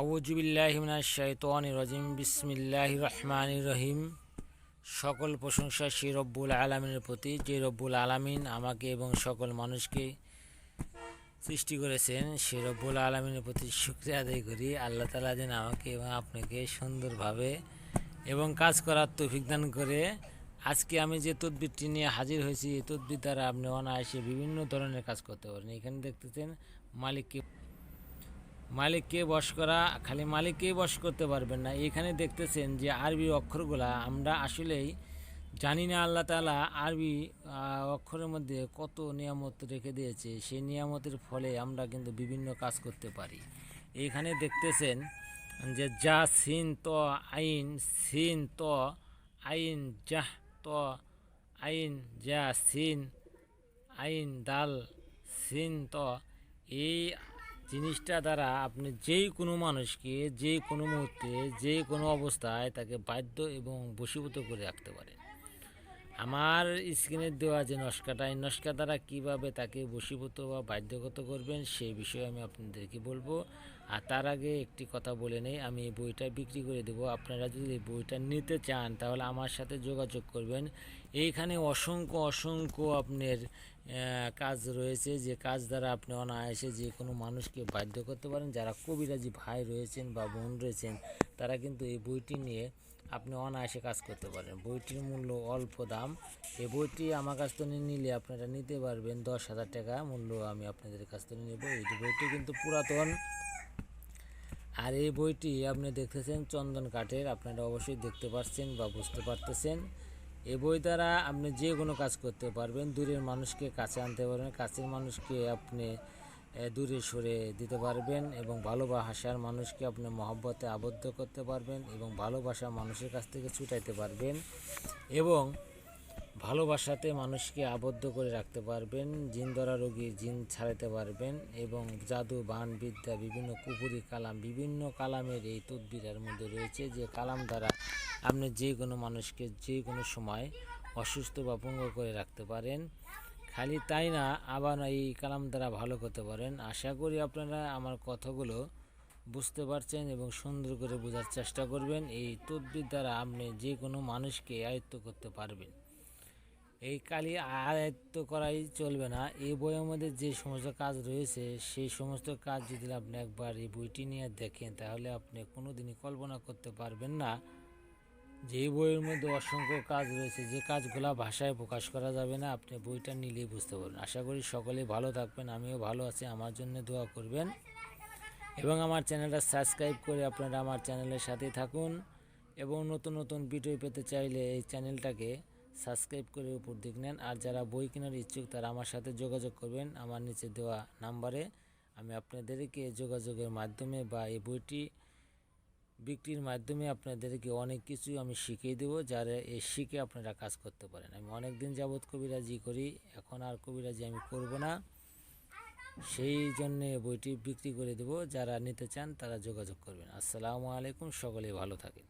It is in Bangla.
আউজুবিল্লাহিমিনা শৈতান রজিম। বিসমিল্লাহ রহমান রহিম। সকল প্রশংসা সে রব্বুল আলমিনের প্রতি, যে রব্বুল আলামিন আমাকে এবং সকল মানুষকে সৃষ্টি করেছেন, সে রব্বুল আলমিনের প্রতি শুক্রিয়া আদায় করি। আল্লাহ তালা যেন আমাকে এবং আপনাকে সুন্দরভাবে এবং কাজ করার তৌফিক দান করে। আজকে আমি যে তদবিরটি নিয়ে হাজির হয়েছি, এই তদবির দ্বারা আপনি অনায়াসে বিভিন্ন ধরনের কাজ করতে পারেন। এখানে দেখতেছেন মালিককে মালিককে বশ করা, খালি মালিককেই বশ করতে পারবেন না। এখানে দেখতেছেন যে আরবি অক্ষরগুলা আমরা আসলেই জানি না আল্লাহ তালা আরবি অক্ষরের মধ্যে কত নিয়ামত রেখে দিয়েছে। সেই নিয়ামতের ফলে আমরা কিন্তু বিভিন্ন কাজ করতে পারি। এখানে দেখতেছেন যে যা, সিন, ত, আইন, সিন, ত, আইন, জাহ, ত, আইন, যা, সিন, আইন, দাল, সিন, ত, এই জিনিসটা দ্বারা আপনি যেই কোনো মানুষকে যে কোনো মুহূর্তে, যে কোনো অবস্থায় তাকে বাধ্য এবং বশীভূত করে রাখতে পারেন। আমার স্ক্রিনে দেওয়া যে নস্কাটা, এই নস্কা দ্বারা কীভাবে তাকে বশীভূত বা বাধ্যগত করবেন সেই বিষয়ে আমি আপনাদেরকে বলব। আর তার আগে একটি কথা বলে নেই, আমি এই বইটা বিক্রি করে দেবো। আপনারা যদি এই বইটা নিতে চান, তাহলে আমার সাথে যোগাযোগ করবেন। এইখানে অসংখ্য অসংখ্য আপনার কাজ রয়েছে, যে কাজ দ্বারা আপনি অনায়াসে যে কোনো মানুষকে বাধ্য করতে পারেন। যারা কবিরাজি ভাই রয়েছেন বা বোন রয়েছেন, তারা কিন্তু এই বইটি নিয়ে আপনি অনায়াসে কাজ করতে পারেন। বইটির মূল্য অল্প দাম। এই বইটি আমার কাছ থেকে নিলে আপনারা নিতে পারবেন দশ হাজার টাকা মূল্য আমি আপনাদের কাছ থেকে নেব। এই বইটি কিন্তু পুরাতন। আর এই বইটি আপনি দেখতেছেন চন্দন কাঠের। আপনারা অবশ্যই দেখতে পাচ্ছেন বা বুঝতে পারতেছেন। এই বই দ্বারা আপনি যে কোনো কাজ করতে পারবেন। দূরের মানুষকে কাছে আনতে পারবেন, কাছের মানুষকে আপনি দূরে সরে দিতে পারবেন এবং ভালোবাসার মানুষকে আপনি মহব্বতে আবদ্ধ করতে পারবেন এবং ভালোবাসা মানুষের কাছ থেকে ছুটাইতে পারবেন এবং ভালোবাসাতে মানুষকে আবদ্ধ করে রাখতে পারবেন জিন ধরা রোগী জিন ছাড়াতে পারবেন এবং জাদু বান বিদ্যা বিভিন্ন কুপুরি কালাম, বিভিন্ন কালামের এই তদবিরের মধ্যে রয়েছে যে কালাম দ্বারা আপনি যে কোনো মানুষকে যে কোনো সময় অসুস্থ বা পঙ্গ করে রাখতে পারেন। খালি তাই না, আবার এই কালাম দ্বারা ভালো করতে পারেন। আশা করি আপনারা আমার কথাগুলো বুঝতে পারছেন এবং সুন্দর করে বোঝার চেষ্টা করবেন। এই তদবির দ্বারা আপনি যে কোনো মানুষকে আয়ত্ত করতে পারবেন। এই কালি আয়ত্ত করাই চলবে না। এই বইয়ের মধ্যে যে সমস্ত কাজ রয়েছে, সেই সমস্ত কাজ যদি আপনি একবার এই বইটি নিয়ে দেখেন, তাহলে আপনি কোনো দিনই কল্পনা করতে পারবেন না যে এই বইয়ের মধ্যে অসংখ্য কাজ রয়েছে। যে কাজগুলা ভাষায় প্রকাশ করা যাবে না, আপনি বইটা নিলেই বুঝতে পারবেন। আশা করি সকলেই ভালো থাকবেন, আমিও ভালো আছি, আমার জন্য দোয়া করবেন। এবং আমার চ্যানেলটা সাবস্ক্রাইব করে আপনারা আমার চ্যানেলের সাথেই থাকুন। এবং নতুন নতুন ভিডিও পেতে চাইলে এই চ্যানেলটাকে সাবস্ক্রাইব করে উপর দিক নেন। আর যারা বই কেনার ইচ্ছুক, তারা আমার সাথে যোগাযোগ করবেন। আমার নিচে দেওয়া নাম্বারে আমি আপনাদেরকে যোগাযোগের মাধ্যমে বা এই বইটি বিক্রির মাধ্যমে আপনাদেরকে অনেক কিছুই আমি শিখিয়ে দেবো, যারা এ শিখে আপনারা কাজ করতে পারেন। আমি অনেক দিন যাবৎ কবিরাজি করি, এখন আর কবিরাজি আমি করব না। সেই জন্যে বইটি বিক্রি করে দেবো। যারা নিতে চান, তারা যোগাযোগ করবেন। আসসালামু আলাইকুম সকলেই ভালো থাকেন।